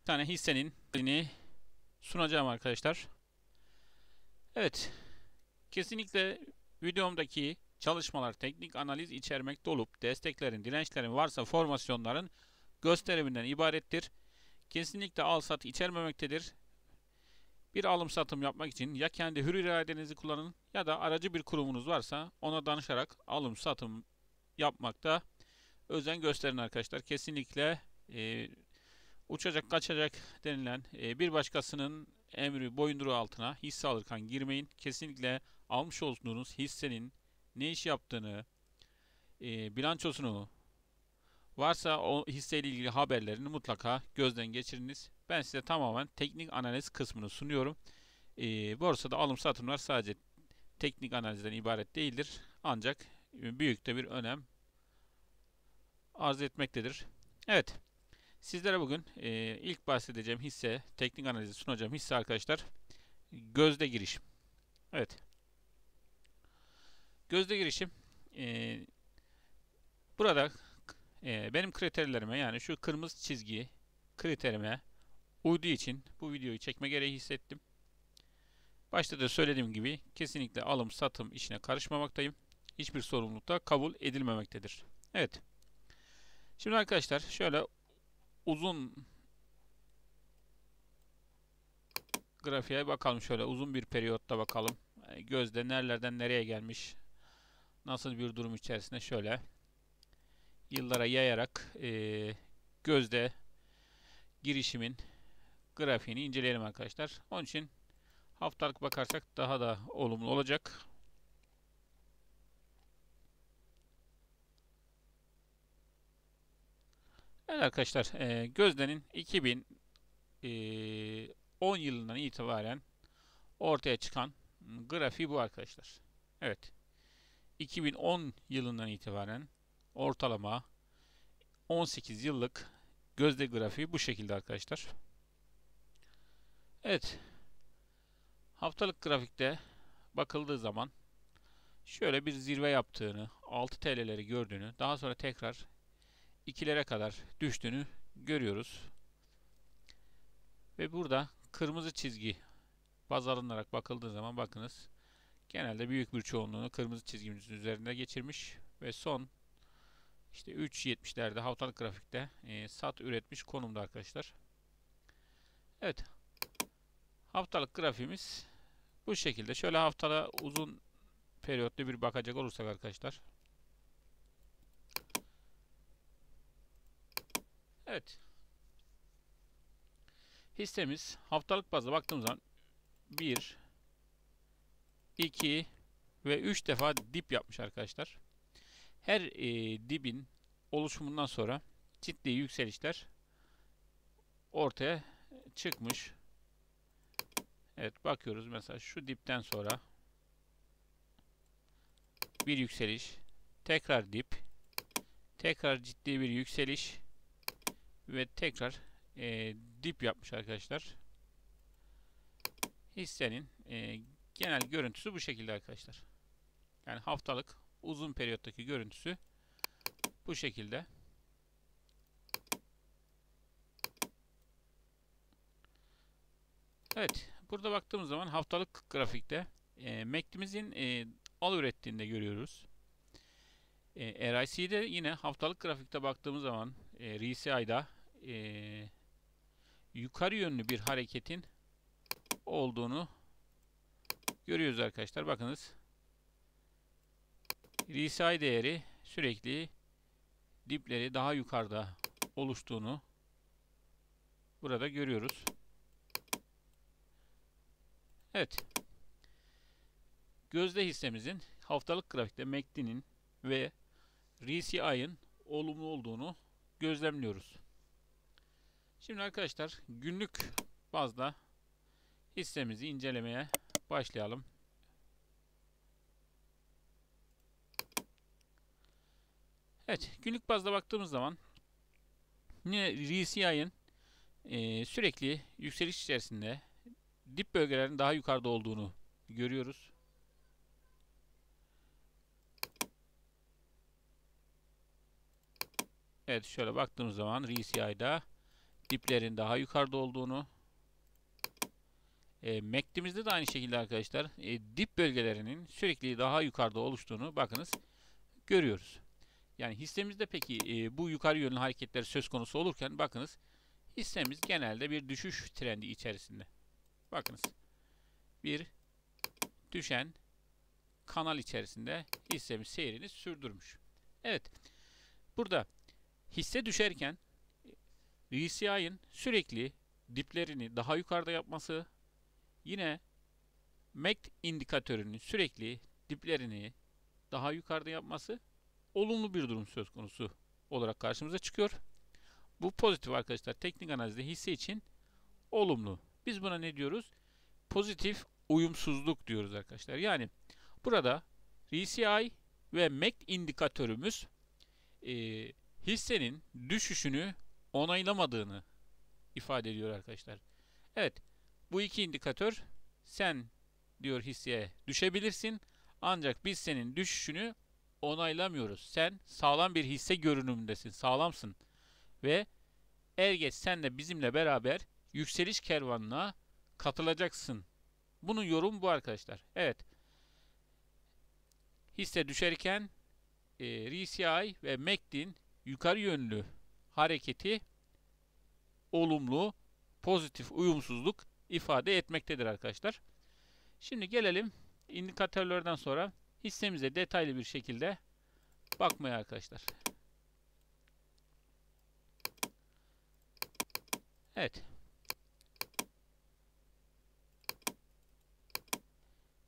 Bir tane hissenin sunacağım arkadaşlar. Evet. Kesinlikle videomdaki çalışmalar teknik analiz içermekte olup desteklerin, dirençlerin varsa formasyonların gösteriminden ibarettir. Kesinlikle al sat içermemektedir. Bir alım satım yapmak için ya kendi hür iradenizi kullanın ya da aracı bir kurumunuz varsa ona danışarak alım satım yapmakta özen gösterin arkadaşlar. Kesinlikle e, uçacak kaçacak denilen e, bir başkasının emri boyunduruğu altına hisse alırken girmeyin. Kesinlikle almış olduğunuz hissenin ne iş yaptığını, e, bilançosunu, varsa o hisseyle ilgili haberlerini mutlaka gözden geçiriniz. Ben size tamamen teknik analiz kısmını sunuyorum. E, borsada alım satımlar sadece teknik analizden ibaret değildir. Ancak büyük de bir önem arz etmektedir. Evet. Sizlere bugün e, ilk bahsedeceğim hisse, teknik analizi sunacağım hisse arkadaşlar. Gözde girişim. Evet. Gözde girişim. E, burada e, benim kriterlerime yani şu kırmızı çizgi kriterime uyduğu için bu videoyu çekme gereği hissettim. Başta da söylediğim gibi kesinlikle alım satım işine karışmamaktayım. Hiçbir sorumluluk da kabul edilmemektedir. Evet. Şimdi arkadaşlar şöyle uzun grafiğe bakalım şöyle uzun bir periyotta bakalım. Gözde nerelerden nereye gelmiş. Nasıl bir durum içerisinde şöyle yıllara yayarak e, gözde girişimin grafiğini inceleyelim arkadaşlar. Onun için haftalık bakarsak daha da olumlu olacak. Evet arkadaşlar e, Gözde'nin 2010 e, yılından itibaren ortaya çıkan grafiği bu arkadaşlar. Evet. 2010 yılından itibaren ortalama 18 yıllık Gözde grafiği bu şekilde arkadaşlar. Evet. Haftalık grafikte bakıldığı zaman şöyle bir zirve yaptığını, 6 TL'leri gördüğünü, daha sonra tekrar 2'lere kadar düştüğünü görüyoruz. Ve burada kırmızı çizgi baz alınarak bakıldığı zaman bakınız genelde büyük bir çoğunluğunu kırmızı çizgimizin üzerinde geçirmiş ve son işte 3.70'lerde haftalık grafikte e, sat üretmiş konumda arkadaşlar. Evet. Haftalık grafiğimiz bu şekilde. Şöyle haftada uzun periyotlu bir bakacak olursak arkadaşlar. Evet. Hissemiz haftalık bazda baktığımız zaman 1 2 ve 3 defa dip yapmış arkadaşlar. Her e, dibin oluşumundan sonra ciddi yükselişler ortaya çıkmış. Evet bakıyoruz mesela şu dipten sonra bir yükseliş, tekrar dip, tekrar ciddi bir yükseliş ve tekrar e, dip yapmış arkadaşlar. Hissenin e, genel görüntüsü bu şekilde arkadaşlar. Yani haftalık uzun periyottaki görüntüsü bu şekilde. Evet. Burada baktığımız zaman haftalık grafikte e, MACD'imizin e, al ürettiğini de görüyoruz. E, RIC'de yine haftalık grafikte baktığımız zaman e, RSI'da e, yukarı yönlü bir hareketin olduğunu görüyoruz arkadaşlar. Bakınız. RSI değeri sürekli dipleri daha yukarıda oluştuğunu burada görüyoruz. Evet. Gözde hissemizin haftalık grafikte MACD'nin ve RSI'ın olumlu olduğunu gözlemliyoruz. Şimdi arkadaşlar günlük bazda hissemizi incelemeye başlayalım. Evet, günlük bazda baktığımız zaman yine RSI'ın e, sürekli yükseliş içerisinde dip bölgelerin daha yukarıda olduğunu görüyoruz. Evet, şöyle baktığımız zaman RSI'da diplerin daha yukarıda olduğunu e, MACD'imizde de aynı şekilde arkadaşlar e, dip bölgelerinin sürekli daha yukarıda oluştuğunu bakınız görüyoruz. Yani hissemizde peki e, bu yukarı yönlü hareketler söz konusu olurken bakınız hissemiz genelde bir düşüş trendi içerisinde. Bakınız bir düşen kanal içerisinde hissemiz seyrini sürdürmüş. Evet. Burada hisse düşerken RCI'ın sürekli diplerini daha yukarıda yapması yine MACD indikatörünün sürekli diplerini daha yukarıda yapması olumlu bir durum söz konusu olarak karşımıza çıkıyor. Bu pozitif arkadaşlar. Teknik analizde hisse için olumlu. Biz buna ne diyoruz? Pozitif uyumsuzluk diyoruz arkadaşlar. Yani burada RCI ve MACD indikatörümüz e, hissenin düşüşünü onaylamadığını ifade ediyor arkadaşlar. Evet, bu iki indikatör sen diyor hisseye düşebilirsin ancak biz senin düşüşünü onaylamıyoruz. Sen sağlam bir hisse görünümündesin, sağlamsın ve er geç sen de bizimle beraber yükseliş kervanına katılacaksın. Bunun yorum bu arkadaşlar. Evet. Hisse düşerken e, RCI ve MACD'in yukarı yönlü hareketi olumlu, pozitif uyumsuzluk ifade etmektedir arkadaşlar. Şimdi gelelim indikatörlerden sonra hissemize detaylı bir şekilde bakmaya arkadaşlar. Evet.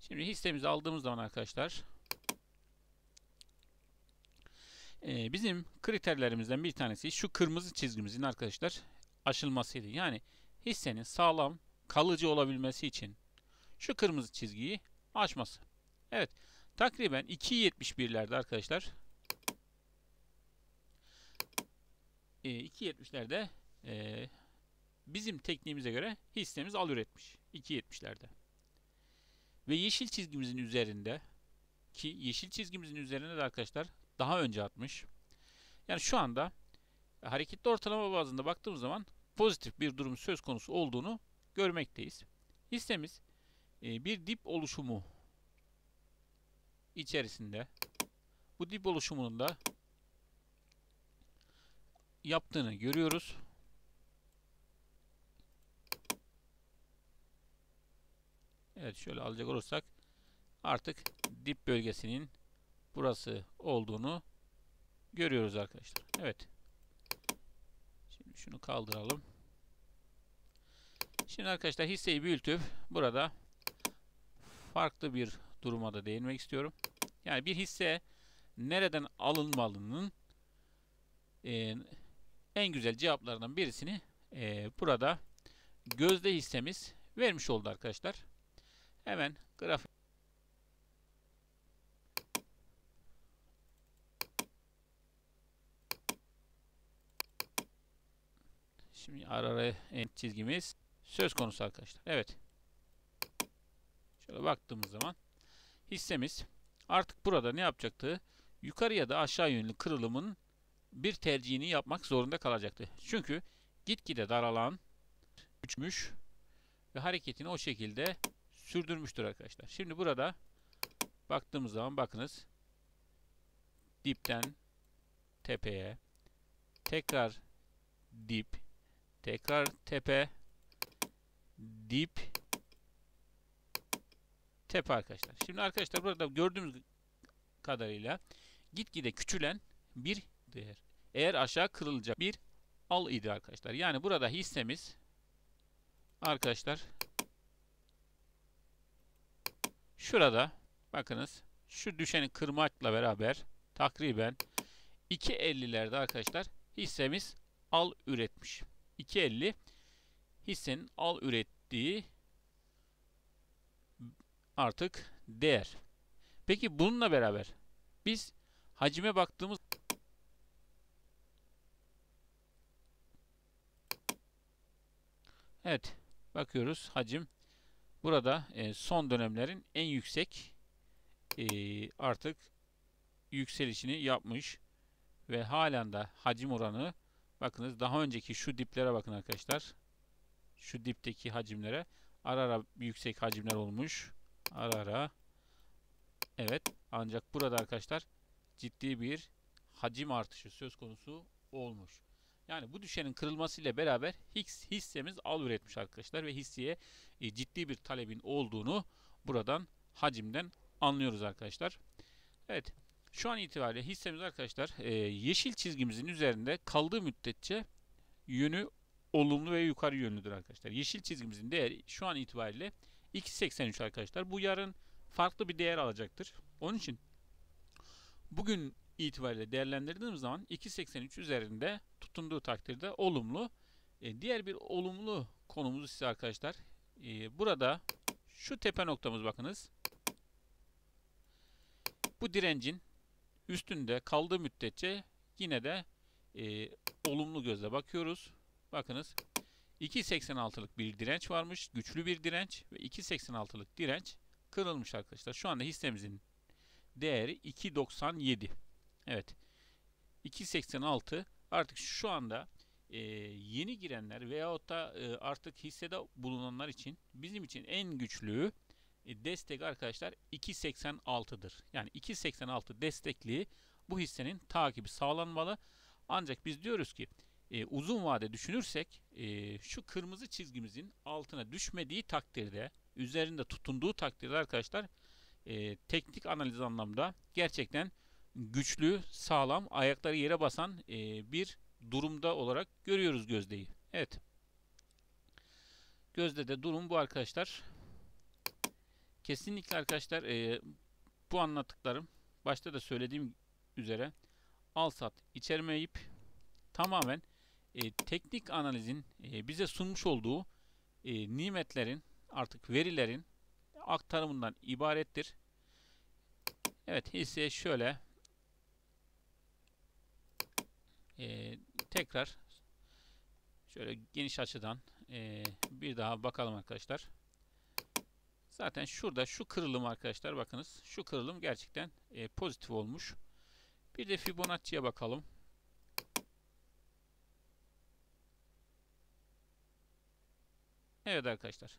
Şimdi hissemizi aldığımız zaman arkadaşlar e, bizim kriterlerimizden bir tanesi şu kırmızı çizgimizin arkadaşlar aşılmasıydı. Yani hissenin sağlam, kalıcı olabilmesi için şu kırmızı çizgiyi aşması. Evet. Takriben 2.71'lerde arkadaşlar. E, 2.70'lerde e, bizim tekniğimize göre hissemiz al üretmiş. 2.70'lerde. Ve yeşil çizgimizin üzerinde ki yeşil çizgimizin üzerinde de arkadaşlar daha önce atmış. Yani şu anda hareketli ortalama bazında baktığımız zaman pozitif bir durum söz konusu olduğunu görmekteyiz. Hissemiz e, bir dip oluşumu içerisinde bu dip oluşumunun da yaptığını görüyoruz. Evet şöyle alacak olursak artık dip bölgesinin burası olduğunu görüyoruz arkadaşlar. Evet. Şimdi şunu kaldıralım. Şimdi arkadaşlar hisseyi büyütüp burada farklı bir duruma da değinmek istiyorum. Yani bir hisse nereden alınmalının e, en güzel cevaplarından birisini e, burada gözde hissemiz vermiş oldu arkadaşlar. Hemen grafik Şimdi ara ara çizgimiz söz konusu arkadaşlar. Evet. Şöyle baktığımız zaman hissemiz artık burada ne yapacaktı? Yukarı ya da aşağı yönlü kırılımın bir tercihini yapmak zorunda kalacaktı. Çünkü gitgide daralan uçmuş ve hareketini o şekilde sürdürmüştür arkadaşlar. Şimdi burada baktığımız zaman bakınız dipten tepeye tekrar dip tekrar tepe dip tepe arkadaşlar. Şimdi arkadaşlar burada gördüğümüz kadarıyla gitgide küçülen bir değer. Eğer aşağı kırılacak bir al idi arkadaşlar. Yani burada hissemiz arkadaşlar şurada bakınız şu düşeni kırmakla beraber takriben 2.50'lerde arkadaşlar hissemiz al üretmiş. 2.50 hissenin al ürettiği artık değer. Peki bununla beraber biz hacime baktığımız Evet bakıyoruz hacim burada e, son dönemlerin en yüksek e, artık yükselişini yapmış ve halen de hacim oranı Bakınız daha önceki şu diplere bakın arkadaşlar. Şu dipteki hacimlere ara ara yüksek hacimler olmuş. Ara ara. Evet. Ancak burada arkadaşlar ciddi bir hacim artışı söz konusu olmuş. Yani bu düşenin kırılmasıyla beraber hissemiz al üretmiş arkadaşlar ve hisseye e, ciddi bir talebin olduğunu buradan hacimden anlıyoruz arkadaşlar. Evet. Şu an itibariyle hissemiz arkadaşlar e, yeşil çizgimizin üzerinde kaldığı müddetçe yönü olumlu ve yukarı yönlüdür arkadaşlar. Yeşil çizgimizin değeri şu an itibariyle 2.83 arkadaşlar. Bu yarın farklı bir değer alacaktır. Onun için bugün itibariyle değerlendirdiğimiz zaman 2.83 üzerinde tutunduğu takdirde olumlu. E, diğer bir olumlu konumuz ise arkadaşlar e, burada şu tepe noktamız bakınız. Bu direncin üstünde kaldığı müddetçe yine de e, olumlu gözle bakıyoruz. Bakınız 2.86'lık bir direnç varmış. Güçlü bir direnç ve 2.86'lık direnç kırılmış arkadaşlar. Şu anda hissemizin değeri 2.97. Evet. 2.86 artık şu anda e, yeni girenler veyahut da e, artık hissede bulunanlar için bizim için en güçlü destek arkadaşlar 2.86'dır. Yani 2.86 destekli bu hissenin takibi sağlanmalı. Ancak biz diyoruz ki e, uzun vade düşünürsek e, şu kırmızı çizgimizin altına düşmediği takdirde üzerinde tutunduğu takdirde arkadaşlar e, teknik analiz anlamda gerçekten güçlü, sağlam, ayakları yere basan e, bir durumda olarak görüyoruz gözdeyi. Evet. Gözde de durum bu arkadaşlar. Kesinlikle arkadaşlar e, bu anlattıklarım başta da söylediğim üzere al sat içermeyip tamamen e, teknik analizin e, bize sunmuş olduğu e, nimetlerin artık verilerin aktarımından ibarettir. Evet hisseye şöyle e, tekrar şöyle geniş açıdan e, bir daha bakalım arkadaşlar. Zaten şurada şu kırılım arkadaşlar bakınız. Şu kırılım gerçekten e, pozitif olmuş. Bir de Fibonacci'ye bakalım. Evet arkadaşlar.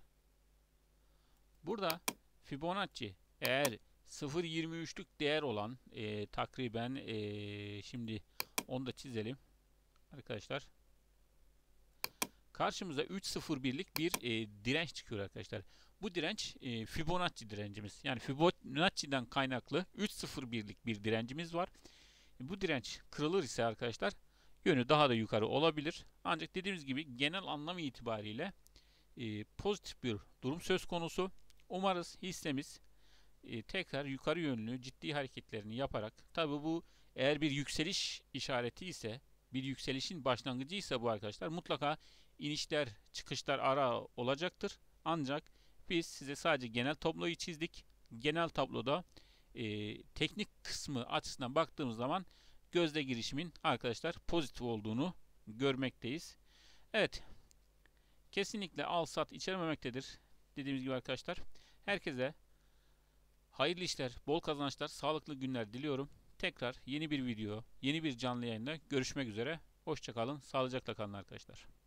Burada Fibonacci eğer 0.23'lük değer olan e, takriben e, şimdi onu da çizelim. Arkadaşlar. Karşımıza 3.01'lik bir e, direnç çıkıyor arkadaşlar. Bu direnç e, Fibonacci direncimiz. Yani Fibonacci'den kaynaklı 3.01'lik bir direncimiz var. Bu direnç kırılır ise arkadaşlar yönü daha da yukarı olabilir. Ancak dediğimiz gibi genel anlam itibariyle e, pozitif bir durum söz konusu. Umarız hissemiz e, tekrar yukarı yönlü ciddi hareketlerini yaparak tabi bu eğer bir yükseliş işareti ise bir yükselişin başlangıcı ise bu arkadaşlar mutlaka inişler çıkışlar ara olacaktır. Ancak biz size sadece genel tabloyu çizdik. Genel tabloda e, teknik kısmı açısından baktığımız zaman gözde girişimin arkadaşlar pozitif olduğunu görmekteyiz. Evet. Kesinlikle al sat içermemektedir. Dediğimiz gibi arkadaşlar. Herkese hayırlı işler, bol kazançlar, sağlıklı günler diliyorum. Tekrar yeni bir video, yeni bir canlı yayında görüşmek üzere. Hoşçakalın, sağlıcakla kalın arkadaşlar.